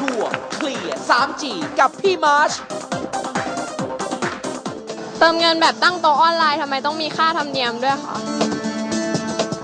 ชัวร์เคลียร์ 3G กับพี่มาร์ช เติมเงินแบบตั้งโต๊ะออนไลน์ทำไมต้องมีค่าธรรมเนียมด้วยคะ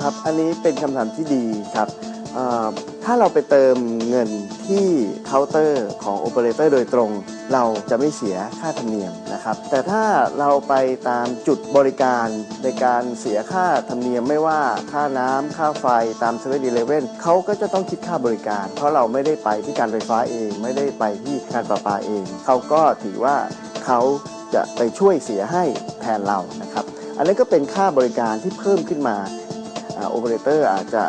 ครับ อันนี้เป็นคำถามที่ดีครับเอ่อ ถ้าเราไปเติมเงินที่เคาน์เตอร์ของโอเปอเรเตอร์โดยตรง เราจะไม่เสียค่าธรรมเนียมนะครับ แต่ถ้าเราไปตามจุดบริการในการเสียค่าธรรมเนียมไม่ว่าค่าน้ำค่าไฟตามเซเว่นดีเลเว่นเขาก็จะต้องคิดค่าบริการ เพราะเราไม่ได้ไปที่การไฟฟ้าเอง ไม่ได้ไปที่การประปาเอง เขาก็ถือว่าเขาจะไปช่วยเสียให้แทนเรานะครับ อันนี้ก็เป็นค่าบริการที่เพิ่มขึ้นมาโอเปอเรเตอร์อาจจะ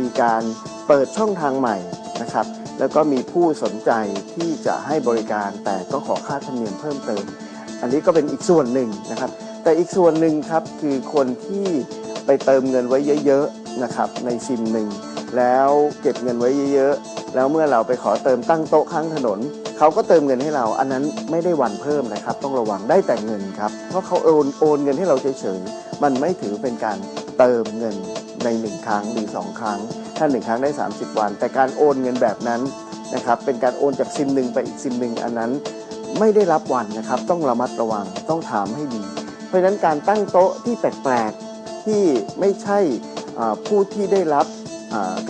มีการ เปิดช่องทางใหม่นะครับ แล้วก็มีผู้สนใจที่จะให้บริการแต่ก็ขอค่าธรรมเนียมเพิ่มเติม อันนี้ก็เป็นอีกส่วนหนึ่งนะครับ แต่อีกส่วนหนึ่งครับคือคนที่ไปเติมเงินไว้เยอะๆนะครับในซิมหนึ่งแล้วเก็บเงินไว้เยอะๆ แล้วเมื่อเราไปขอเติมตั้งโต๊ะข้างถนน เขาก็เติมเงินให้เรา อันนั้นไม่ได้วันเพิ่มนะครับ ต้องระวังได้แต่เงินครับ เพราะเขาโอนโอนเงินให้เราเฉยๆ มันไม่ถือเป็นการเติมเงิน ในหนึ่งครั้งหรือสองครั้ง ถ้าหนึ่งครั้งได้ 30 วัน แต่การโอนเงินแบบนั้นนะครับเป็นการโอนจากซิมหนึ่งไปอีกซิมหนึ่งอันนั้นไม่ได้รับวันนะครับ ต้องระมัดระวังต้องถามให้ดี เพราะฉะนั้นการตั้งโต๊ะที่แปลกๆที่ไม่ใช่ผู้ที่ได้รับ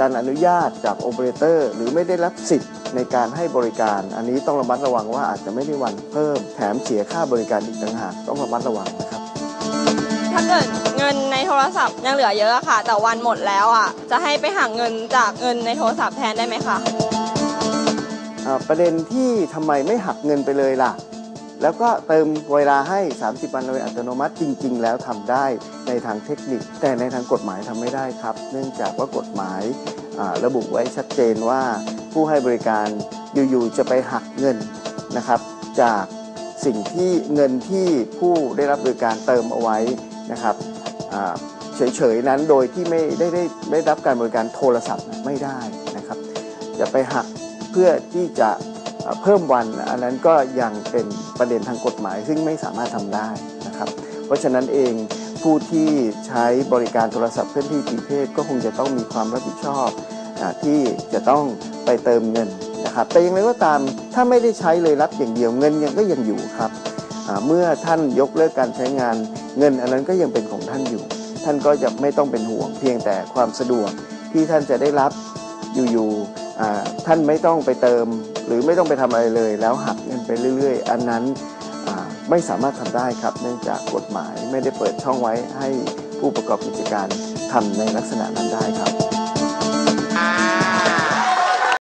การอนุญาตจากโอเปอเรเตอร์หรือไม่ได้รับสิทธิ์ในการให้บริการ อันนี้ต้องระมัดระวังว่าอาจจะไม่ได้วันเพิ่ม แถมเสียค่าบริการอีกต่างหากต้องระมัดระวังนะครับถ้าเกิด เงินในโทรศัพท์ยังเหลือเยอะค่ะ แต่วันหมดแล้วอะ จะให้ไปหักเงินจากเงินในโทรศัพท์แทนได้ไหมคะอ่าประเด็นที่ทำไมไม่หักเงินไปเลยล่ะ แล้วก็เติมเวลาให้ 30 วันโดยอัตโนมัติจริง ๆ แล้วทำได้ในทางเทคนิค แต่ในทางกฎหมายทำไม่ได้ครับ เนื่องจากว่ากฎหมายอ่าระบุไว้ชัดเจนว่าผู้ให้บริการอยู่ๆจะไปหักเงินนะครับ จากสิ่งที่เงินที่ผู้ได้รับบริการเติมเอาไว้นะครับ เฉยๆนั้นโดยที่ไม่ได้ได้ได้รับการบริการโทรศัพท์ไม่ได้นะครับจะไปหักเพื่อที่จะเพิ่มวันอันนั้นก็ยังเป็นประเด็นทางกฎหมาย ซึ่งไม่สามารถทำได้นะครับ เพราะฉะนั้นเองผู้ที่ใช้บริการโทรศัพท์เคลื่อนที่ปีเพศก็คงจะต้องมีความรับผิดชอบอที่จะต้องไปเติมเงินนะครับแต่อย่างไรก็ตามถ้าไม่ได้ใช้เลยรับอย่างเดียวเงินยังก็ยังอยู่ครับ เมื่อท่านยกเลิกการใช้งานเงิน อันนั้นก็ยังเป็นของท่านอยู่ ท่านก็จะไม่ต้องเป็นห่วง เพียงแต่ความสะดวกที่ท่านจะได้รับอยู่ๆท่านไม่ต้องไปเติม หรือไม่ต้องไปทำอะไรเลย แล้วหักเงินไปเรื่อย ๆ อันนั้นไม่สามารถทำได้ครับ เนื่องจากกฎหมายไม่ได้เปิดช่องไว้ให้ผู้ประกอบกิจการทำในลักษณะนั้นได้ครับ